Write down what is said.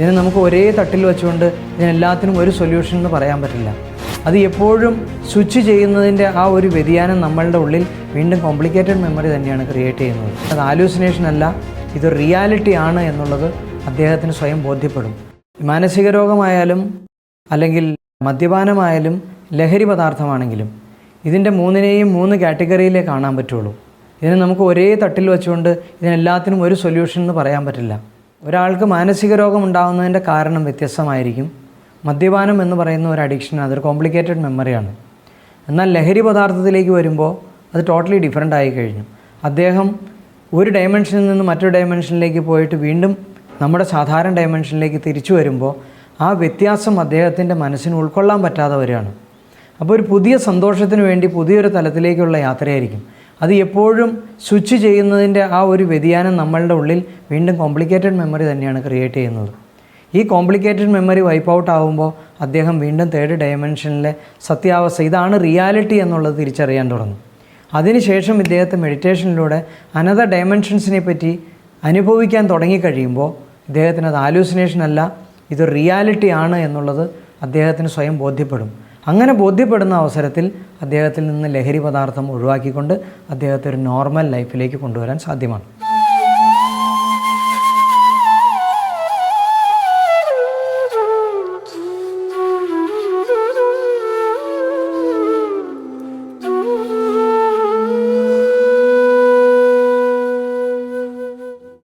ഇതിനെ നമുക്ക് ഒരേ തട്ടിൽ വെച്ചുകൊണ്ട് ഇതിനെല്ലാത്തിനും ഒരു സൊല്യൂഷൻ എന്ന് പറയാൻ പറ്റില്ല. അത് എപ്പോഴും സ്വിച്ച് ചെയ്യുന്നതിന്റെ ആ ഒരു വ്യതിയാനം നമ്മളുടെ ഉള്ളിൽ വീണ്ടും കോംപ്ലിക്കേറ്റഡ് മെമ്മറി തന്നെയാണ് ക്രിയേറ്റ് ചെയ്യുന്നത്. അത് ആലൂസിനേഷൻ അല്ല ഇത് റിയാലിറ്റി ആണ് എന്നുള്ളത് അദ്ദേഹത്തിന് സ്വയം ബോധ്യപ്പെടും. മാനസിക രോഗമായാലും അല്ലെങ്കിൽ മദ്യപാനമായാലും ലഹരി പദാർത്ഥമാണെങ്കിലും ഇതിന്റെ മൂന്നിനെയും മൂന്ന് കാറ്റഗറിയിലേ കാണാൻ പറ്റുള്ളൂ. ഇതിനെ നമുക്ക് ഒരേ തട്ടിൽ വെച്ചുകൊണ്ട് ഇതിനെല്ലാത്തിനും ഒരു സൊല്യൂഷൻ എന്ന് പറയാൻ പറ്റില്ല. ഒരാൾക്ക് മാനസിക രോഗം ഉണ്ടാകുന്നതിന്റെ കാരണം വ്യത്യസ്തമായിരിക്കും. മദ്യപാനം എന്ന് പറയുന്ന ഒരു അഡിക്ഷൻ അതൊരു കോംപ്ലിക്കേറ്റഡ് മെമ്മറിയാണ് എന്നാൽ ലഹരി പദാർത്ഥത്തിലേക്ക് വരുമ്പോൾ അത് ടോട്ടലി ഡിഫറെന്റ് ആയി കഴിഞ്ഞു. അദ്ദേഹം ഒരു ഡയമെൻഷനിൽ നിന്ന് മറ്റൊരു ഡയമെൻഷനിലേക്ക് പോയിട്ട് വീണ്ടും നമ്മുടെ സാധാരണ ഡയമെൻഷനിലേക്ക് തിരിച്ചു വരുമ്പോൾ ആ വ്യത്യാസം അദ്ദേഹത്തിന്റെ മനസ്സിന് ഉൾക്കൊള്ളാൻ പറ്റാതെ വരികയാണ് അപ്പോൾ ഒരു പുതിയ സന്തോഷത്തിന് വേണ്ടി പുതിയൊരു തലത്തിലേക്കുള്ള യാത്രയായിരിക്കും. അത് എപ്പോഴും സ്വിച്ച് ചെയ്യുന്നതിന്റെ ആ ഒരു വ്യതിയാനം നമ്മളുടെ ഉള്ളിൽ വീണ്ടും കോംപ്ലിക്കേറ്റഡ് മെമ്മറി തന്നെയാണ് ക്രിയേറ്റ് ചെയ്യുന്നത്. ഈ കോംപ്ലിക്കേറ്റഡ് മെമ്മറി വൈപ്പ് ഔട്ട് ആകുമ്പോൾ അദ്ദേഹം വീണ്ടും തേർഡ് ഡയമെൻഷനിലെ സത്യാവസ്ഥ ഇതാണ് റിയാലിറ്റി എന്നുള്ളത് തിരിച്ചറിയാൻ തുടങ്ങും. അതിനുശേഷം ഇദ്ദേഹത്തെ മെഡിറ്റേഷനിലൂടെ അനദർ ഡയമെൻഷൻസിനെ പറ്റി അനുഭവിക്കാൻ തുടങ്ങിക്കഴിയുമ്പോൾ ഇദ്ദേഹത്തിന് അത് ആലൂസിനേഷൻ അല്ല ഇത് റിയാലിറ്റി ആണ് എന്നുള്ളത് അദ്ദേഹത്തിന് സ്വയം ബോധ്യപ്പെടും. അങ്ങനെ ബോധ്യപ്പെടുന്ന അവസരത്തിൽ അദ്ദേഹത്തിൽ നിന്ന് ലഹരി പദാർത്ഥം ഒഴിവാക്കിക്കൊണ്ട് അദ്ദേഹത്തെ ഒരു നോർമൽ ലൈഫിലേക്ക് കൊണ്ടുവരാൻ സാധ്യമാണ്.